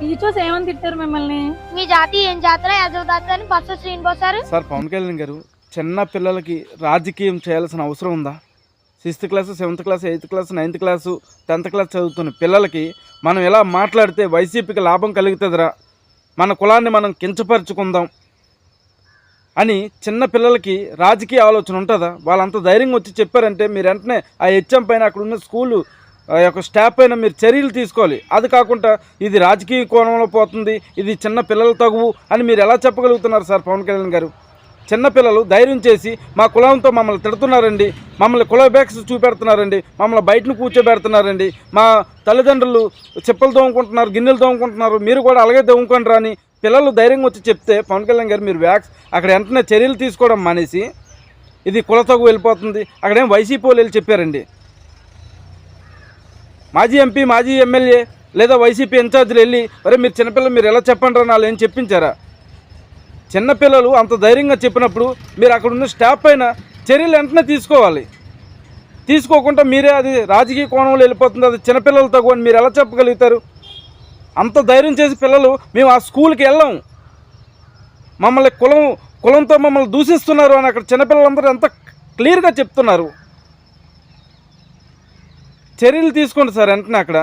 Teachers ఏమని తిట్టారు మిమ్మల్ని? మీ జాతి ఏం జాతర? యాదవ్ జాతర అని బస్సు శ్రీనివాస్ సార్. సార్ పవన్ కళ్యాణ్ గారు చిన్న పిల్లలకి రాజకీయం చేయాల్సిన అవసరం ఉందా? Sixth class seventh class eighth class ninth class tenth class చదువుతున్న పిల్లలకి మనం ఎలా మాట్లాడితే వైసీపీకి లాభం కలుగుతుందిరా? మన కులాన్ని మనం కించపరుచుకుందాం అని చిన్న పిల్లలకి రాజకీయ ఆలోచన ఉంటుందా? వాళ్ళంత ధైర్యంగా వచ్చి చెప్పారంటే మీరు వెంటనే ఆ హెచ్ఎం పైన అక్కడ ఉన్న స్కూలు యొక్క స్టాఫ్ పైన మీరు చర్యలు తీసుకోవాలి. అది కాకుండా ఇది రాజకీయ కోణంలో పోతుంది ఇది చిన్న పిల్లల తగువు అని మీరు ఎలా చెప్పగలుగుతున్నారు సార్ పవన్ కళ్యాణ్ గారు? చిన్నపిల్లలు ధైర్యం చేసి మా కులంతో మమ్మల్ని తిడుతున్నారండి మమ్మల్ని కులబేక్స్ చూపెడుతున్నారండి మమ్మల్ని బయటను కూర్చోబెడుతున్నారండి మా తల్లిదండ్రులు చెప్పులు తోముకుంటున్నారు గిన్నెలు తోముకుంటున్నారు మీరు కూడా అలాగే తోముకోండి రాని పిల్లలు ధైర్యంగా వచ్చి చెప్తే పవన్ కళ్యాణ్ గారు మీరు వ్యాక్స్ అక్కడ వెంటనే చర్యలు తీసుకోవడం మానేసి ఇది కులతకు వెళ్ళిపోతుంది. అక్కడేం వైసీపీ వాళ్ళు వెళ్ళి చెప్పారండి. మాజీ ఎంపీ మాజీ ఎమ్మెల్యే లేదా వైసీపీ ఇన్ఛార్జీలు వెళ్ళి అరే మీరు చిన్నపిల్లలు మీరు ఎలా చెప్పండి రా వాళ్ళు ఏం చెప్పించారా? చిన్నపిల్లలు అంత ధైర్యంగా చెప్పినప్పుడు మీరు అక్కడ ఉన్న స్టాఫ్ పైన చర్యలు వెంటనే తీసుకోవాలి. తీసుకోకుండా మీరే అది రాజకీయ కోణంలో వెళ్ళిపోతుంది. అది చిన్నపిల్లలు తగు అని మీరు ఎలా చెప్పగలుగుతారు? అంత ధైర్యం చేసి పిల్లలు మేము ఆ స్కూల్కి వెళ్ళాం. మమ్మల్ని కులం కులంతో మమ్మల్ని దూషిస్తున్నారు అని అక్కడ చిన్నపిల్లలందరూ ఎంత క్లియర్గా చెప్తున్నారు. చర్యలు తీసుకోండి సార్ వెంటనే అక్కడ.